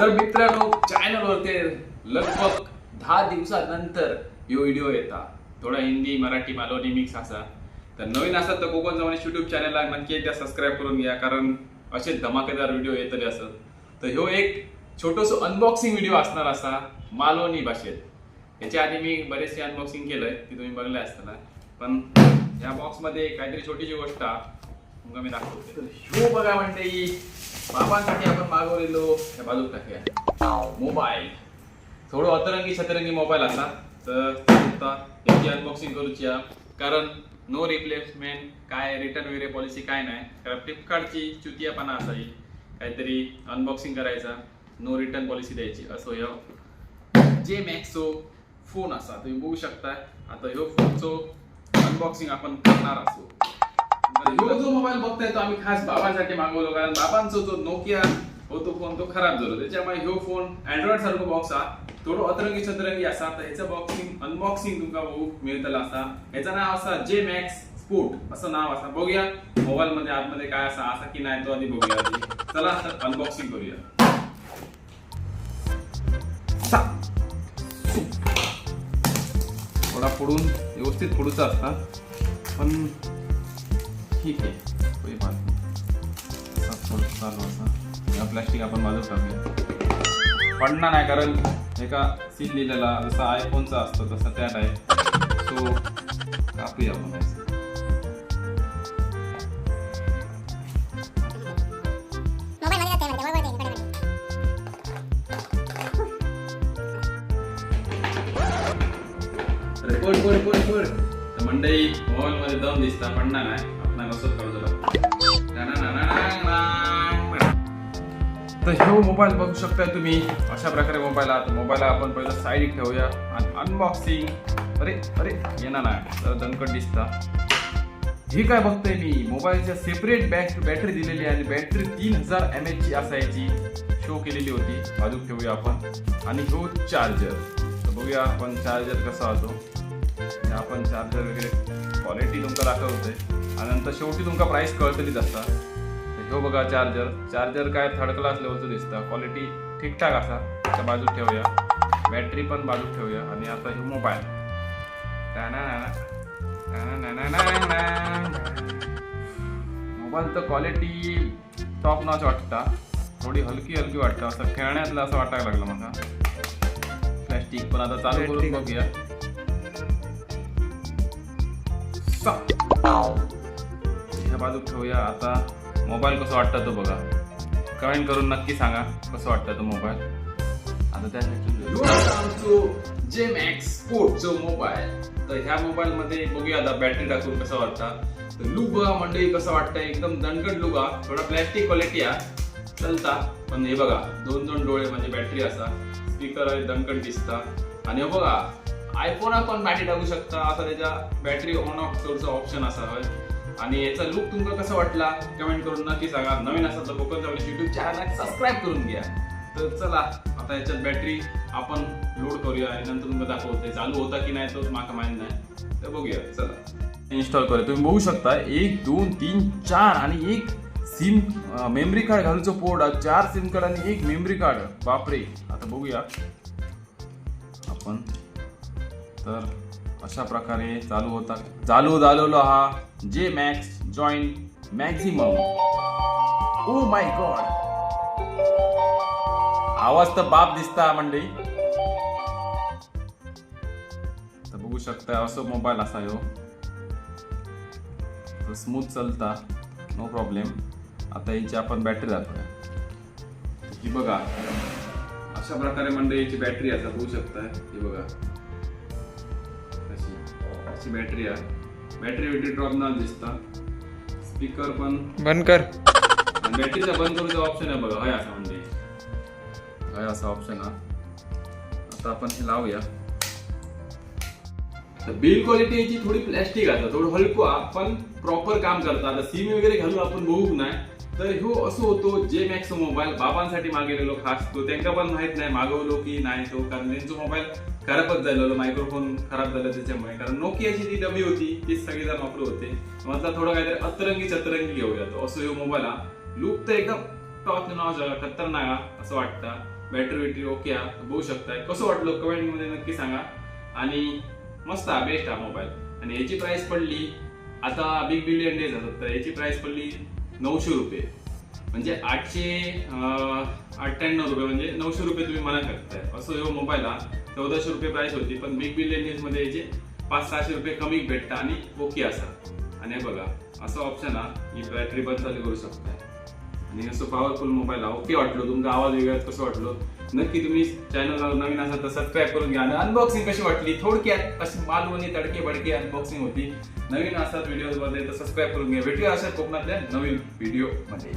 तर मित्रांनो चॅनलवरती लगभग दहा दिवसानंतर ह्यो व्हिडिओ येता थोडा हिंदी मराठी मालवणी मिक्स असा. तर नवीन असतात तर कोकण जवळ युट्यूब चॅनलला नक्की एकदा सबस्क्राईब करून घ्या कारण असे धमाकेदार व्हिडिओ येतले असत. तर ह्यो एक छोटस अनबॉक्सिंग व्हिडिओ असणार असा मालवणी भाषेत. याच्या आधी मी बरेचसे अनबॉक्सिंग केलंय ते तुम्ही बघले असताना. पण या बॉक्समध्ये काहीतरी छोटीशी गोष्ट आहे. मग मी दाखवतो. हो ह्यो बघा म्हणते बाबांसाठी आपण मागवलेलो ह्या बाजूक टाकूया. मोबाईल थोडं अतरंगी छतरंगी मोबाईल असा तर आता याची अनबॉक्सिंग करूची हा. कारण नो रिप्लेसमेंट काय रिटर्न वगैरे पॉलिसी काय नाही. कारण फ्लिपकार्टची चुतियापणा असावी काहीतरी अनबॉक्सिंग करायचा. नो रिटर्न पॉलिसी द्यायची. असो ह्यो जे मॅक्सो फोन असा. तुम्ही बघू शकता. आता ह्यो फोनचो अनबॉक्सिंग आपण करणार असो. तर जो मोबाईल बघताय तो आम्ही खास बाबांसाठी मागवलो कारण बाबांचा जो नोकिया होतो फोन तो खराब झालो. त्याच्यामुळे ह्यो फोन अँड्रॉइड सारखो बॉक्स हा थोडं अतरंगी सतरंगी असा. तर ह्याचं बॉक्सिंग अनबॉक्सिंग तुमका बघूक मिळतला असा. ह्याचं नाव असा जे मॅक्स स्पोर्ट असं नाव असा. बघूया मोबाईल मध्ये आतमध्ये काय असा असा की नाही तो आधी बघूया चला तर अनबॉक्सिंग करूया. थोडा फोडून व्यवस्थित फोडूचा असता. पण ठीक आहे. काही बात नाही. थोडं चालू असा या प्लॅस्टिक आपण बाजूला टाकूया. पडणार नाही कारण एका सील लिहिलेला जसा आयफोनचा असतो तसा त्या टाईप सो कापूया आपण. याचं. मोबाईल मध्ये जाते म्हणते मोबाईल मध्ये इकडे अरे पोड पोड पोड पोड तर मंडळी मोबाईल मध्ये दम दिसता पडणार नाही. तर हे मोबाईल बघू शकताय तुम्ही. अशा प्रकारे मोबाईल आहात मोबाईल आपण पहिलं साईड ठेवूया आणि अनबॉक्सिंग अरे अरे येणार नाही. तर दणकट दिसता. हे काय बघतोय मी? मोबाईलच्या सेपरेट बॅट बॅटरी दिलेली आहे आणि बॅटरी तीन हजार एम एचची असायची. शो केलेली होती. बाजूक ठेवूया आपण. आणि हो चार्जर तर बघूया आपण चार्जर कसा होतो. आपण चार्जर वगैरे क्वालिटी तुमका दाखवतोय. आणि नंतर शेवटी तुमका प्राइस कळतलीच असता. ह्यो बघा चार्जर चार्जर काय थर्ड क्लास लेवलचं दिसतं. क्वालिटी ठीकठाक असा. त्या बाजूक ठेवूया. बॅटरी पण बाजूक ठेवूया. आणि आता हे मोबाईल मोबाईल तर क्वालिटी टॉप नॉच वाटता. थोडी हलकी हलकी वाटतं. असं खेळण्यातलं असं वाटायला लागलं मला. प्लॅस्टिक पण आता चालू करून बघूया. ह्या बाजूक ठेवूया. आता मोबाईल कसं वाटतं तो बघा. कमेंट करून नक्की सांगा कसं वाटतं तो मोबाईल. आता त्या जे मॅक्स मोबाईल. तर ह्या मोबाईल मध्ये बघूया आता बॅटरी टाकून कसं वाटता. तर लुक बघा मंडळी कसं वाटतं एकदम दणकट लुक हा थोडा प्लॅस्टिक क्वालिटी हा चलता. पण हे बघा दोन दोन डोळे म्हणजे बॅटरी असा. स्पीकर दणकट दिसता. आणि बघा आयफोन पण बॅटरी टाकू शकता. आता त्याच्या बॅटरी ऑन ऑफ सोडचा ऑप्शन असा होय आणि याचा लुक तुमचा कसा वाटला? कमेंट करून नक्की सांगा. नवीन असेल तर कोकण जाऊन युट्यूब चॅनल सबस्क्राईब करून घ्या. तर चला आता याच्यात बॅटरी आपण लोड करूया आणि नंतर तुम्हाला दाखवते. चालू होता की नाही तो माका माहीत नाही. तर बघूया. चला. इन्स्टॉल करूया. तुम्ही बघू शकता एक दोन तीन चार आणि एक सिम मेमरी कार्ड घालूचं पोर्ट चार सिम कार्ड आणि एक मेमरी कार्ड बापरे. आता बघूया. आपण तर अशा प्रकारे चालू होता. चालू झालेलो हा जे max join maximum oh my God आवाज तर बाप दिसता मंडळी. तर बघू शकता असो मोबाईल असा ह्यो स्मूथ चलता. नो प्रॉब्लेम आता याची आपण बॅटरी दाखवूया. ही बघा. अशा प्रकारे मंडळी याची बॅटरी असा बघू शकता. ही बघा. अशी बॅटरी आहे. बॅटरी वेटरी ड्रॉप न दिसता. स्पीकर पण. बंद कर. बॅटरीचा बंद करूचा ऑप्शन आहे बघा हय असा म्हणजे. हय असा ऑप्शन हा. आता आपण हे लावूया. तर बिल्ड क्वालिटी याची थोडी प्लॅस्टिक आता थोडं हलको हा, पण प्रॉपर काम करता. आता सिम वगैरे घालून आपण बघूक नाही. तर ह्यो असं होतो जे मॅक्स मोबाईल बाबांसाठी मागवलेलो खास तो त्यांना पण माहीत नाही मागवलो की नाही तो कारण त्यांचा मोबाईल खराबच झालेलो मायक्रोफोन खराब झालं त्याच्यामुळे. कारण नोकियाची ती डबी होती तीच सगळेजण वापरत होते. म्हटलं थोडं काहीतरी अतरंगी चतरंगी घेऊया तो. असं हे मोबाईल हा लूक तर एकदम टॉप नाव खतरनाक असं वाटतं. बॅटरी बॅटरी ओके हा बघू शकताय. कसं वाटलं? कमेंटमध्ये नक्की सांगा. आणि मस्त हा बेस्ट हा मोबाईल आणि याची प्राइस पडली आता बिग बिलियन डेज असतात तर याची प्राइस पडली नऊशे रुपये. म्हणजे आठशे अठ्ठ्याण्णव रुपये म्हणजे नऊशे रुपये तुम्ही मला करताय. असं हो मोबाईल हा चौदाशे रुपये प्राइस होती पण बिग बिलियनमध्ये याचे पाच सहाशे रुपये कमी भेटतात आणि ओके असा. आणि बघा असं ऑप्शन हा ही बॅटरी बंद चालू करू शकता आणि असं पॉवरफुल मोबाईल हा ओके वाटलो तुमचा आवाज वेगळा कसं वाटलो? नक्की तुम्ही चॅनलला नवीन असाल तर सबस्क्राईब करून घ्या. आणि अनबॉक्सिंग कशी वाटली? थोडक्यात अशी मालवणी तडके बडके अनबॉक्सिंग होती. नवीन असतात व्हिडिओमध्ये तर सबस्क्राईब करून घ्या. भेटूया अशा कोकणातल्या नवीन व्हिडिओमध्ये.